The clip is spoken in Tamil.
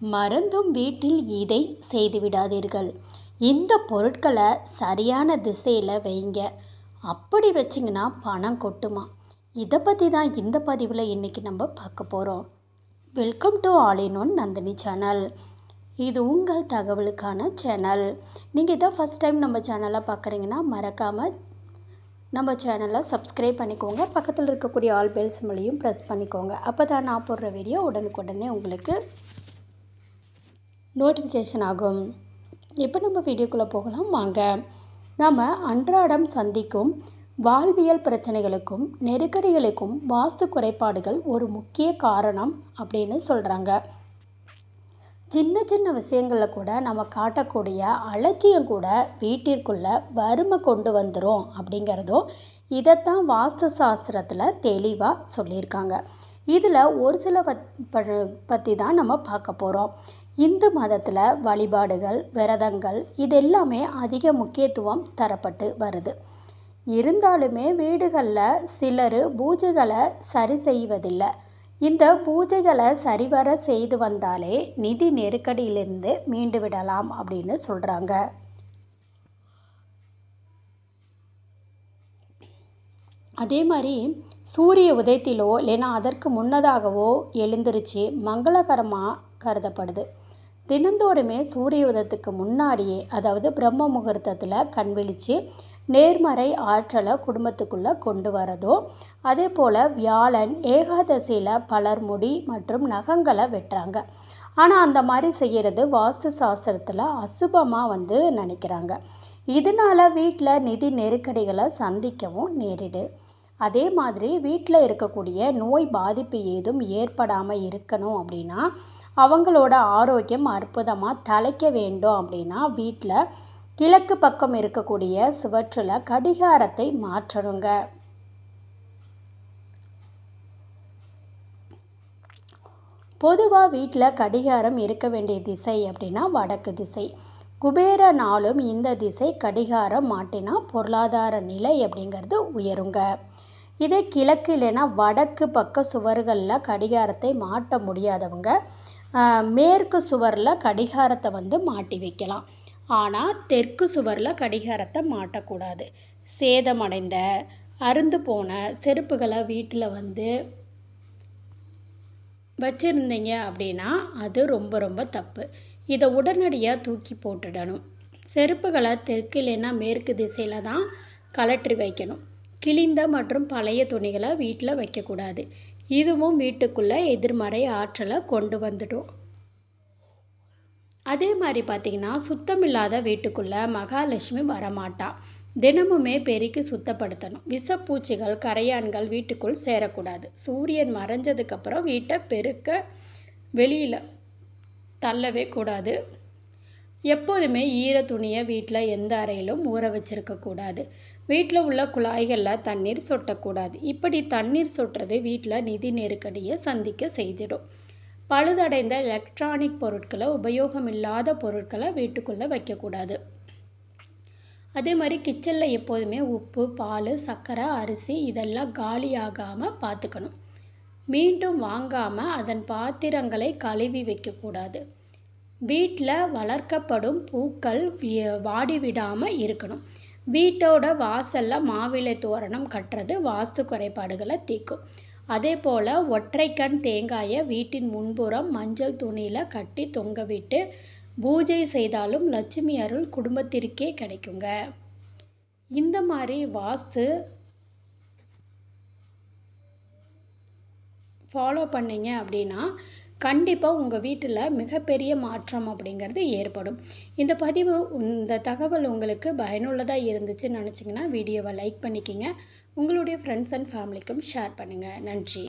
மறந்தும் வீட்டில் இதை செய்துவிடாதீர்கள். இந்த பொருட்களை சரியான திசையில் வைங்க. அப்படி வச்சிங்கன்னா பணம் கொட்டுமா? இதை பற்றி தான் இந்த பதிவில் இன்றைக்கி நம்ம பார்க்க போகிறோம் welcome to all in one Nandini channel இது உங்கள் தகவலுக்கான சேனல் நீங்கள் இதான் ஃபஸ்ட் டைம் நம்ம சேனலை பார்க்குறீங்கன்னா மறக்காமல் நம்ம சேனலை சப்ஸ்கிரைப் பண்ணிக்கோங்க. பக்கத்தில் இருக்கக்கூடிய ஆல் பெல் சிம்பிளையும் ப்ரெஸ் பண்ணிக்கோங்க. அப்போ தான் நான் போடுற வீடியோ உடனுக்குடனே உங்களுக்கு நோட்டிஃபிகேஷன் ஆகும். இப்போ நம்ம வீடியோக்குள்ளே போகலாம். வாங்க. நாம் அன்றாடம் சந்திக்கும் வாழ்வியல் பிரச்சனைகளுக்கும் நெருக்கடிகளுக்கும் வாஸ்து குறைபாடுகள் ஒரு முக்கிய காரணம் அப்படின்னு சொல்கிறாங்க சின்ன சின்ன விஷயங்களில் கூட நம்ம காட்டக்கூடிய அலட்சியம் கூட வீட்டிற்குள்ளே வறுமை கொண்டு வந்துடும் அப்படிங்கிறதும் இதைத்தான் வாஸ்து சாஸ்திரத்தில் தெளிவாக சொல்லியிருக்காங்க. இதில் ஒரு சில பற்றி தான் நம்ம பார்க்க போகிறோம் இந்து மதத்தில் வழிபாடுகள் விரதங்கள் இது எல்லாமே அதிக முக்கியத்துவம் தரப்பட்டு வருது. இருந்தாலுமே வீடுகளில் சிலர் பூஜைகளை சரி செய்வதில்லை. இந்த பூஜைகளை சரிவர செய்து வந்தாலே நிதி நெருக்கடியிலிருந்து மீண்டு விடலாம் அப்படின்னு சொல்கிறாங்க அதே மாதிரி சூரிய உதயத்திலோ இல்லைன்னா அதற்கு முன்னதாகவோ எழுந்திருச்சு மங்களகரமாக கருதப்படுது. தினந்தோறுமே சூரிய உதயத்துக்கு முன்னாடியே அதாவது பிரம்ம முகூர்த்தத்தில் கண் விழித்து நேர்மறை ஆற்றலை குடும்பத்துக்குள்ளே கொண்டு வரதோ அதே போல் வியாழன் ஏகாதசியில் பலர் முடி மற்றும் நகங்களை வெட்டுறாங்க. ஆனால் அந்த மாதிரி செய்கிறது வாஸ்து சாஸ்திரத்தில் அசுபமாக வந்து நினைக்கிறாங்க. இதனால் வீட்டில் நிதி நெருக்கடிகளை சந்திக்கவும் நேரிடு. அதே மாதிரி வீட்டில் இருக்கக்கூடிய நோய் பாதிப்பு ஏதும் ஏற்படாமல் இருக்கணும் அப்படின்னா அவங்களோட ஆரோக்கியம் அற்புதமாக தலைக்க வேண்டும் அப்படின்னா வீட்டில் கிழக்கு பக்கம் இருக்கக்கூடிய சுவற்றில் கடிகாரத்தை மாற்றணுங்க. பொதுவாக வீட்டில் கடிகாரம் இருக்க வேண்டிய திசை அப்படின்னா வடக்கு திசை. குபேர நாளும் இந்த திசை கடிகாரம் மாட்டினா பொருளாதார நிலை அப்படிங்கிறது உயருங்க. இதே கிழக்கு இல்லைன்னா வடக்கு பக்க சுவர்களில் கடிகாரத்தை மாட்ட முடியாதவங்க மேற்கு சுவரில் கடிகாரத்தை வந்து மாட்டி வைக்கலாம். ஆனால் தெற்கு சுவரில் கடிகாரத்தை மாட்டக்கூடாது. சேதமடைந்த அருந்து போன செருப்புகளை வீட்டில் வந்து வச்சுருந்தீங்க அப்படின்னா அது ரொம்ப ரொம்ப தப்பு. இதை உடனடியாக தூக்கி போட்டுடணும். செருப்புகளை தெற்கு இல்லைன்னா மேற்கு திசையில் தான் கலற்றி வைக்கணும். கிழிந்த மற்றும் பழைய துணிகளை வீட்டில் வைக்கக்கூடாது. இதுவும் வீட்டுக்குள்ளே எதிர்மறை ஆற்றலை கொண்டு வந்துடும். அதே மாதிரி பார்த்திங்கன்னா சுத்தமில்லாத வீட்டுக்குள்ளே மகாலட்சுமி வரமாட்டான் தினமுமே பெருக்கி சுத்தப்படுத்தணும். விஷப்பூச்சிகள் கரையான்கள் வீட்டுக்குள் சேரக்கூடாது. சூரியன் மறைஞ்சதுக்கப்புறம் வீட்டை பெருக்க வெளியில் தள்ளவே கூடாது. எப்போதுமே ஈர துணியை வீட்டில் எந்த அறையிலும் ஊற வச்சிருக்கக்கூடாது வீட்டில் உள்ள குழாய்களில் தண்ணீர் சொட்டக்கூடாது. இப்படி தண்ணீர் சொட்டுறது வீட்டில் நிதி நெருக்கடியை சந்திக்க செய்திடும். பழுதடைந்த எலக்ட்ரானிக் பொருட்களை உபயோகமில்லாத பொருட்களை வீட்டுக்குள்ளே வைக்கக்கூடாது. அதே மாதிரி கிச்சனில் எப்போதுமே உப்பு பால் சர்க்கரை அரிசி இதெல்லாம் காலியாகாமல் பார்த்துக்கணும் மீண்டும் வாங்காமல் அதன் பாத்திரங்களை கழுவி வைக்கக்கூடாது. வீட்டில் வளர்க்கப்படும் பூக்கள் வாடி விடாமல் இருக்கணும். வீட்டோட வாசலில் மாவிலை தோரணம் கட்டுறது வாஸ்து குறைபாடுகளை தீக்கும் அதே போல் ஒற்றைக்கண் தேங்காயை வீட்டின் முன்புறம் மஞ்சள் துணியில் கட்டி தொங்க விட்டு பூஜை செய்தாலும் லட்சுமி அருள் குடும்பத்திற்கே கிடைக்குங்க. இந்த மாதிரி வாஸ்து ஃபாலோ பண்ணிங்க அப்படின்னா கண்டிப்பாக உங்கள் வீட்டில் மிகப்பெரிய மாற்றம் அப்படிங்கிறது ஏற்படும். இந்த பதிவு இந்த தகவல் உங்களுக்கு பயனுள்ளதாக இருந்துச்சுன்னு நினச்சிங்கன்னா வீடியோவை லைக் பண்ணிக்கிங்க. உங்களுடைய ஃப்ரெண்ட்ஸ் அண்ட் ஃபேமிலிக்கும் ஷேர் பண்ணுங்கள் நன்றி.